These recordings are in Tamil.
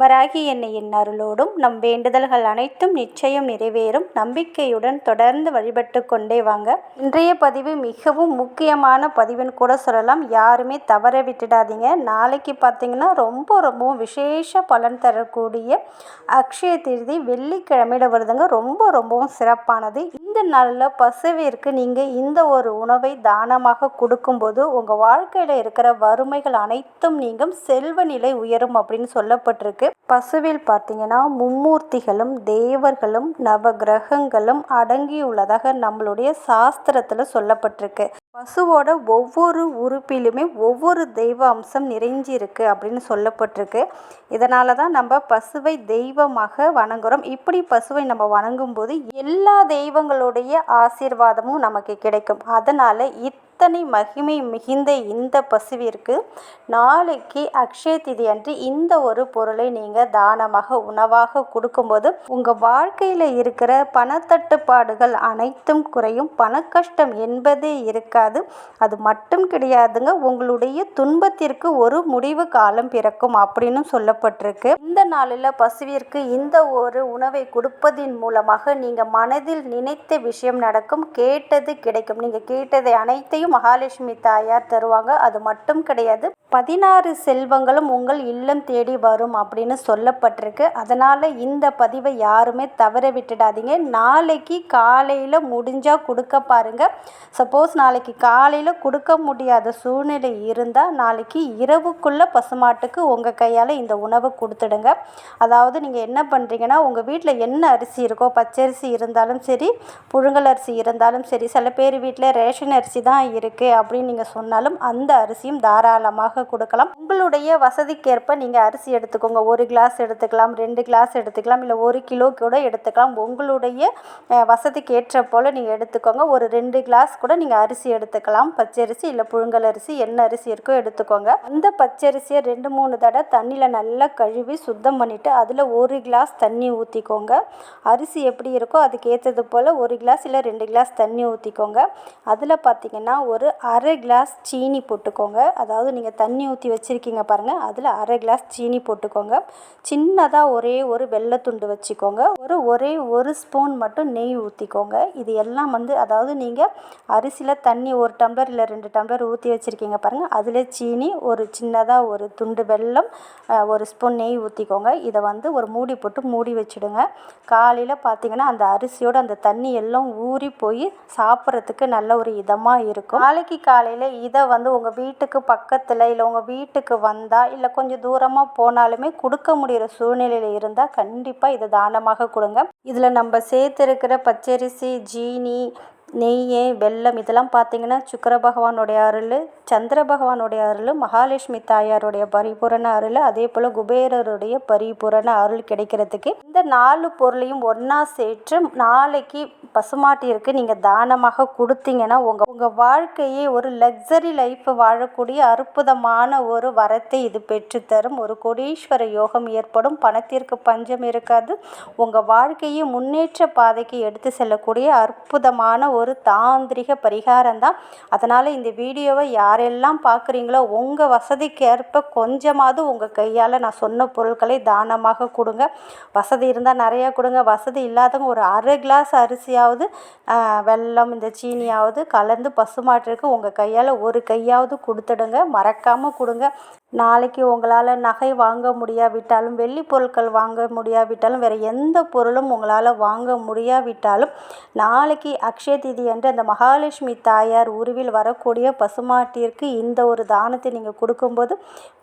வராகி எண்ணெயின் அருளோடும் நம் வேண்டுதல்கள் அனைத்தும் நிச்சயம் நிறைவேறும். நம்பிக்கையுடன் தொடர்ந்து வழிபட்டு கொண்டே வாங்க. இன்றைய பதிவு மிகவும் முக்கியமான பதிவுன்னு கூட சொல்லலாம். யாருமே தவற விட்டுடாதீங்க. நாளைக்கு பார்த்தீங்கன்னா ரொம்ப ரொம்பவும் விசேஷ பலன் தரக்கூடிய அக்ஷய திருதி வெள்ளிக்கிழமையில வருதுங்க. ரொம்ப ரொம்பவும் சிறப்பானது. இந்த நாளில் பசுவிற்கு நீங்கள் இந்த ஒரு உணவை தானமாக கொடுக்கும்போது உங்கள் வாழ்க்கையில் இருக்கிற வறுமைகள் அனைத்தும் நீங்கும். செல்வ நிலை உயரும் அப்படின்னு சொல்லப்பட்டிருக்கு. பசுவில் பார்த்தீங்கன்னா மும்மூர்த்திகளும் தேவர்களும் நவ கிரகங்களும் அடங்கியுள்ளதாக நம்மளுடைய சாஸ்திரத்தில் சொல்லப்பட்டிருக்கு. பசுவோட ஒவ்வொரு உறுப்பிலுமே ஒவ்வொரு தெய்வ அம்சம் நிறைஞ்சிருக்கு அப்படின்னு சொல்லப்பட்டிருக்கு. இதனால தான் நம்ம பசுவை தெய்வமாக வணங்குறோம். இப்படி பசுவை நம்ம வணங்கும் போது எல்லா தெய்வங்களுடைய ஆசீர்வாதமும் நமக்கு கிடைக்கும். அதனால் இத் அத்தனை மகிமை மிகுந்த இந்த பசுவிற்கு நாளைக்கு அக்ஷய திதி அன்று இந்த ஒரு பொருளை நீங்கள் தானமாக உணவாக கொடுக்கும்போது உங்கள் வாழ்க்கையில் இருக்கிற பணத்தட்டுப்பாடுகள் அனைத்தும் குறையும். பணக்கஷ்டம் என்பதே இருக்காது. அது மட்டும் கிடையாதுங்க. உங்களுடைய துன்பத்திற்கு ஒரு முடிவு காலம் பிறக்கும் அப்படின்னு சொல்லப்பட்டிருக்கு. இந்த நாளில் பசுவிற்கு இந்த ஒரு உணவை கொடுப்பதின் மூலமாக நீங்கள் மனதில் நினைத்த விஷயம் நடக்கும். கேட்டது கிடைக்கும். நீங்கள் கேட்டதை அனைத்தையும் மகாலட்சுமி தாயார் தருவாங்க. அது மட்டும் கிடையாது பதினாறு செல்வங்களும் உங்கள் இல்லம் தேடி வரும் அப்படின்னு சொல்லப்பட்டிருக்கு. அதனால் இந்த பதிவை யாருமே தவற விட்டுடாதீங்க. நாளைக்கு காலையில் முடிஞ்சால் கொடுக்க பாருங்கள் சப்போஸ் நாளைக்கு காலையில் கொடுக்க முடியாத சூழ்நிலை இருந்தால் நாளைக்கு இரவுக்குள்ளே பசுமாட்டுக்கு உங்கள் கையால் இந்த உணவை கொடுத்துடுங்க. அதாவது நீங்கள் என்ன பண்ணுறீங்கன்னா உங்கள் வீட்டில் என்ன அரிசி இருக்கோ பச்சரிசி இருந்தாலும் சரி புழுங்கல் அரிசி இருந்தாலும் சரி சில பேர் வீட்டில் ரேஷன் அரிசி தான் இருக்குது அப்படின்னு நீங்கள் சொன்னாலும் அந்த அரிசியும் தாராளமாக கொடுக்கலாம். உங்களுடைய வசதிக்கேற்ப நீங்கள் அரிசி எடுத்துக்கோங்க. ஒரு கிளாஸ் எடுத்துக்கலாம் ரெண்டு கிளாஸ் எடுத்துக்கலாம் இல்லை ஒரு கிலோ கூட எடுத்துக்கலாம். உங்களுடைய வசதிக்கு ஏற்ற போல் நீங்கள் எடுத்துக்கோங்க. ஒரு ரெண்டு கிளாஸ் கூட நீங்கள் அரிசி எடுத்துக்கலாம். பச்சரிசி இல்லை புழுங்கல் அரிசி என்ன அரிசி இருக்கோ எடுத்துக்கோங்க. அந்த பச்சரிசியை ரெண்டு மூணு தடவை தண்ணியில் நல்லா கழுவி சுத்தம் பண்ணிவிட்டு அதில் ஒரு கிளாஸ் தண்ணி ஊற்றிக்கோங்க அரிசி எப்படி இருக்கோ அதுக்கு ஏற்றது போல் ஒரு கிளாஸ் இல்லை ரெண்டு கிளாஸ் தண்ணி ஊற்றிக்கோங்க அதில் பார்த்தீங்கன்னா ஒரு அரை கிளாஸ் சீனி போட்டுக்கோங்க. அதாவது நீங்கள் தண்ணி ஊற்றி வச்சுருக்கீங்க பாருங்கள் அதில் அரை கிளாஸ் சீனி போட்டுக்கோங்க. சின்னதாக ஒரே ஒரு வெள்ளைத்துண்டு வச்சுக்கோங்க. ஒரு ஒரே ஒரு ஸ்பூன் மட்டும் நெய் ஊற்றிக்கோங்க இது எல்லாம் வந்து அதாவது நீங்கள் அரிசியில் தண்ணி ஒரு டம்ளர் இல்லை ரெண்டு டம்ளர் ஊற்றி வச்சுருக்கீங்க பாருங்கள் அதில் சீனி ஒரு சின்னதாக ஒரு துண்டு வெல்லம் ஒரு ஸ்பூன் நெய் ஊற்றிக்கோங்க இதை வந்து ஒரு மூடி போட்டு மூடி வச்சுடுங்க. காலையில் பார்த்தீங்கன்னா அந்த அரிசியோட அந்த தண்ணி எல்லாம் ஊறி போய் சாப்பிட்றதுக்கு நல்ல ஒரு இதமாக இருக்கும். நாளைக்கு காலையில் இதை வந்து உங்கள் வீட்டுக்கு பக்கத்தில் இல்லை உங்கள் வீட்டுக்கு வந்தால் இல்லை கொஞ்சம் தூரமாக போனாலுமே கொடுக்க முடிகிற சூழ்நிலையில் இருந்தால் கண்டிப்பாக இதை தானமாக கொடுங்க. இதில் நம்ம சேர்த்துருக்கிற பச்சரிசி ஜீனி நெய் வெல்லம் இதெல்லாம் பார்த்திங்கன்னா சுக்கர பகவானுடைய அருள் சந்திர பகவானுடைய அருள் மகாலட்சுமி தாயாருடைய பரிபூரண அருள் அதே போல் குபேரருடைய பரிபூரண அருள் கிடைக்கிறதுக்கு இந்த நாலு பொருளையும் ஒன்றா சேர்த்து நாளைக்கு பசுமாட்டிற்கு நீங்கள் தானமாக கொடுத்தீங்கன்னா உங்கள் உங்கள் வாழ்க்கையே ஒரு லக்ஸரி லைஃப் வாழக்கூடிய அற்புதமான ஒரு வரத்தை இது பெற்றுத்தரும் ஒரு கோடீஸ்வர யோகம் ஏற்படும். பணத்திற்கு பஞ்சம் இருக்காது. உங்கள் வாழ்க்கையை முன்னேற்ற பாதைக்கு எடுத்து செல்லக்கூடிய அற்புதமான ஒரு தாந்திரிக பரிகாரம் தான் அதனால் இந்த வீடியோவை யாரெல்லாம் பார்க்குறீங்களோ உங்கள் வசதிக்கு ஏற்ப கொஞ்சமாவது உங்கள் கையால் நான் சொன்ன பொருட்களை தானமாக கொடுங்க. வசதி இருந்தால் நிறையா கொடுங்க. வசதி இல்லாதவங்க ஒரு அரை கிளாஸ் அரிசியாக கையாவது வெல்லம் இந்த சீனியாவது கலந்து பசுமாட்டிற்கு உங்கள் கையால் ஒரு கையாவது கொடுத்துடுங்க. மறக்காமல் கொடுங்க. நாளைக்கு உங்களால் நகை வாங்க முடியாவிட்டாலும் வெள்ளி பொருட்கள் வாங்க முடியாவிட்டாலும் வேறு எந்த பொருளும் உங்களால் வாங்க முடியாவிட்டாலும் நாளைக்கு அக்ஷய திதி என்று அந்த மகாலட்சுமி தாயார் உருவில் வரக்கூடிய பசுமாட்டிற்கு இந்த ஒரு தானத்தை நீங்கள் கொடுக்கும்போது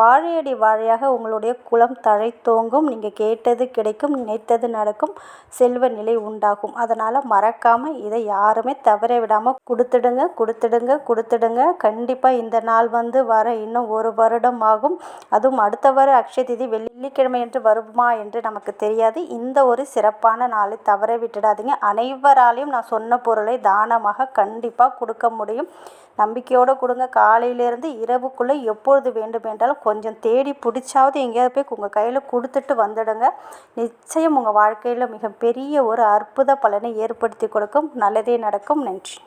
வாழையடி வாழையாக உங்களுடைய குலம் தழைத்தோங்கும். நீங்கள் கேட்டது கிடைக்கும் நினைத்தது நடக்கும். செல்வ நிலை உண்டாகும். அதனால் மறக்காமல் இதை யாருமே தவற விடாமல் கொடுத்துடுங்க கொடுத்துடுங்க கொடுத்துடுங்க. கண்டிப்பாக இந்த நாள் வந்து வர இன்னும் ஒரு வருடம் ஆகும். அதுவும் அடுத்த வர அக்ஷய திதி வெள்ளிக்கிழமை என்று வருமா என்று நமக்கு தெரியாது. இந்த ஒரு சிறப்பான நாளை தவற விட்டுடாதீங்க. அனைவராலையும் நான் சொன்ன பொருளை தானமாக கண்டிப்பாக கொடுக்க முடியும். நம்பிக்கையோடு கொடுங்க. காலையிலேருந்து இரவுக்குள்ளே எப்பொழுது வேண்டும் என்றாலும் கொஞ்சம் தேடி பிடிச்சாவது எங்கேயாவது போய் உங்கள் கையில் கொடுத்துட்டு வந்துடுங்க. நிச்சயம் உங்கள் வாழ்க்கையில் மிகப்பெரிய ஒரு அற்புத பலனை ஏற்படுத்தி கொடுக்கும். நல்லதே நடக்கும். நன்றி.